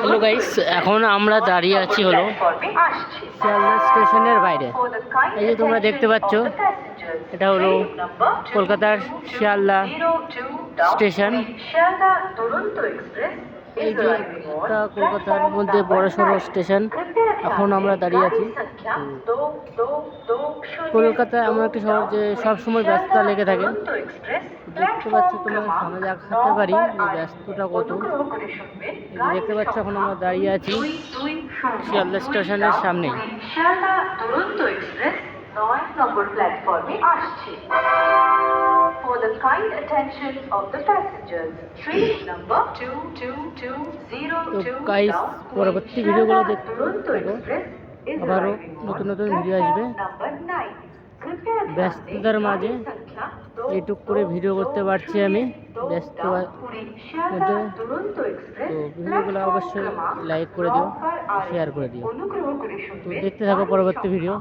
Hello guys এখন আমরা দাঁড়িয়ে আছি হলো শিয়ালদা স্টেশনের বাইরে। এই যে তোমরা দেখতে পাচ্ছ, এটা হলো কলকাতার শিয়ালদা স্টেশন। এই যে একটা কলকাতার মধ্যে বড় সড়ো স্টেশন। এখন আমরা দাঁড়িয়ে আছি। কলকাতা এমন একটি শহর যে সবসময় ব্যস্ততা লেগে থাকে। দেখতে পাচ্ছ তোমাদের সামনে দেখাতে পারি যে ব্যস্ততা কত। দেখতে পাচ্ছ এখন আমরা দাঁড়িয়ে আছি শিয়ালদা স্টেশনের সামনেই আসছে। For the kind attention of the passengers, train number 22202 তো গাইস পরবর্তী ভিডিওগুলো দেখতে আবারও নতুন নতুন ভিডিও আসবে। ব্যস্ততার মাঝে এটুক করে ভিডিও করতে পারছি আমি। ব্যস্ত মধ্যে তো ভিডিওগুলো অবশ্যই লাইক করে দিও শেয়ার করে দিও। তো দেখতে থাকো পরবর্তী ভিডিও